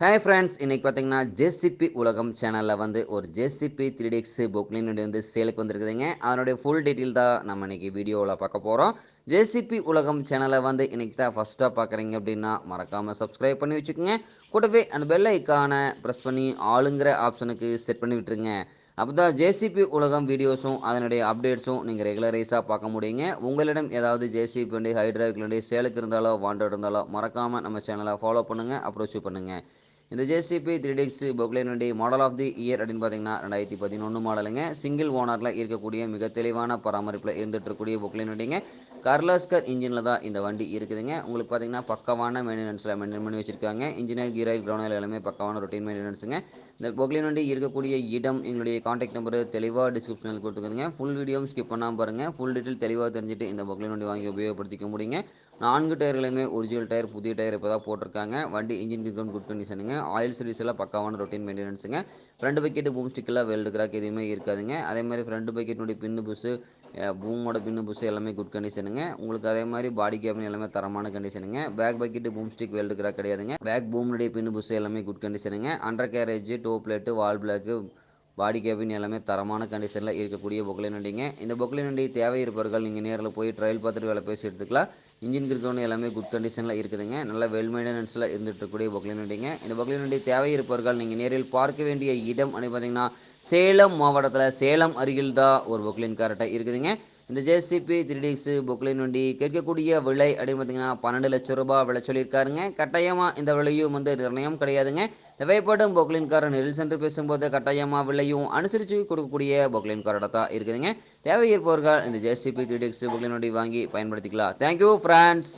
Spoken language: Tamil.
ஹாய் ஃப்ரெண்ட்ஸ் இன்றைக்கி பார்த்தீங்கன்னா ஜேசிபி உலகம் சேனலில் வந்து ஒரு ஜேசிபி த்ரீ டிஎக்ஸ் புக்லின் வந்து சேலுக்கு வந்திருக்குதுங்க. அதனுடைய ஃபுல் டீட்டெயில் தான் நம்ம இன்றைக்கி வீடியோவில் பார்க்க போகிறோம் ஜேசிபி உலகம் சேனலை வந்து இன்றைக்கி தான் ஃபஸ்ட்டாக பார்க்குறீங்க அப்படின்னா மறக்காமல் சப்ஸ்கிரைப் பண்ணி வச்சுக்கோங்க. கூடவே அந்த பெல் ஐக்கானை ப்ரெஸ் பண்ணி ஆளுங்கிற ஆப்ஷனுக்கு செட் பண்ணி விட்டுருங்க. அப்போ தான் ஜேசிபி உலகம் வீடியோஸும் அதனுடைய அப்டேட்ஸும் நீங்கள் ரெகுலரைஸாக பார்க்க முடியுங்க. உங்களிடம் ஏதாவது ஜேசிபி வண்டி ஹைட்ராவிக் வண்டி சேலுக்கு இருந்தாலோ வாண்டட் இருந்தாலோ மறக்காமல் நம்ம சேனலை ஃபாலோ பண்ணுங்கள் அப்ரோச் பண்ணுங்கள் இந்த ஜேசிபி த்ரீ டிக்ஸ் பொக்லைன் வண்டி மாடல் ஆஃப் தி இயர் அப்படின்னு பார்த்தீங்கன்னா ரெண்டாயிரத்தி பதினொன்று மாடலுங்க. சிங்கிள் ஓனரில் இருக்கக்கூடிய மிக தெளிவான பராமரிப்பில் இருந்துட்டு இருக்கக்கூடிய பொக்லைன் கர்லாஸ்கர் இன்ஜினில் தான் இந்த வண்டி இருக்குதுங்க. உங்களுக்கு பார்த்தீங்கன்னா பக்கவான மெயின்டெனன்ஸில் மெயின்டைன் பண்ணி வச்சுருக்காங்க. இன்ஜினியர் கீராய் கிரௌண்ட் எல்லாமே பக்கவான ரொட்டீன் மெயின்டெனன்ஸுங்க இந்த பொக்லின் வண்டி இருக்கக்கூடிய இடம் எங்களுடைய காண்டாக்ட் நம்பர் தெளிவாக டிஸ்கிரிப்ஷனில் கொடுத்துருக்குதுங்க ஃபுல் வீடியோவும் ஸ்கிப் பண்ணாமல் பாருங்கள் ஃபுல் டீட்டெயில் தெளிவாக தெரிஞ்சுட்டு இந்த பொக்லின் வண்டி வாங்கி உபயோகப்படுத்திக்க முடியுங்க. நான்கு டயர்களுமே ஒரிஜினல் டயர் புதிய டயர் இப்போ தான் போட்டிருக்காங்க. வண்டி இன்ஜின் கிரௌண்ட் குட் கண்டிஷனுங்க ஆயில் சர்வீஸ் எல்லாம் பக்காவான ரொட்டீன் மெயின்டெனன்ஸுங்க ஃப்ரண்ட் பக்கெட்டு பூம் ஸ்டிக்கெல்லாம் வெல்டு கிராக் எதுவுமே இருக்காதுங்க. அதே மாதிரி ஃப்ரண்ட் பக்கெட்னுடைய பின்னு புஸ்ஸு பூமோட பின்னு புஸ்ஸு எல்லாமே குட் கண்டிஷனுங்க உங்களுக்கு அதே மாதிரி பாடி கேபின் எல்லாமே தரமான கண்டிஷனுங்க back bucket boom stick weld crack கிடையாதுங்க பேக் பூம்னுடைய பின்னு புஸ்ஸு எல்லாமே குட் கண்டிஷனுங்க undercarriage to plate wall block body cabin எல்லாமே தரமான கண்டிஷனில் இருக்கக்கூடிய பொக்லைன் வண்டிங்க இந்த பொக்லைன் வண்டி தேவை இருப்பவர்கள் நீங்கள் நேரில் போய் ட்ரையல் பார்த்துட்டு வேலை பேசி எடுத்துக்கலாம். இன்ஜின் கிருக்கவன் எல்லாமே குட் கண்டிஷனில் இருக்குதுங்க. நல்ல வெல் மெயின்டெனன்ஸில் இருந்துகிட்ருக்கக்கூடிய இருக்கக்கூடிய வண்டிங்க இந்த பொக்லைன் வண்டி தேவை இருப்பவர்கள் நீங்கள் நேரில் பார்க்க வேண்டிய இடம் அப்படின்னு பார்த்தீங்கன்னா சேலம் மாவட்டத்தில் சேலம் அருகில் தான் ஒரு பொக்லைன் கரெக்டாக இருக்குதுங்க. இந்த ஜேசிபி த்ரீ டிக்ஸு பொக்லின் வண்டி கேட்கக்கூடிய விலை அப்படின்னு பார்த்தீங்கன்னா பன்னெண்டு லட்சம் ரூபாய் விலை சொல்லியிருக்காருங்க. கட்டாயமாக இந்த விலையும் வந்து நிர்ணயம் கிடையாதுங்க. தேவைப்படும் பொக்லின் நெரில் சென்று பேசும்போது கட்டாயமாக விலையும் அனுசரித்து கொடுக்கக்கூடிய பொக்லின்காரோட தான் இருக்குதுங்க. தேவை இருப்பவர்கள் இந்த ஜேசிபி த்ரீ டிக்ஸ் புக்லைன் வண்டி வாங்கி பயன்படுத்திக்கலாம். Thank you France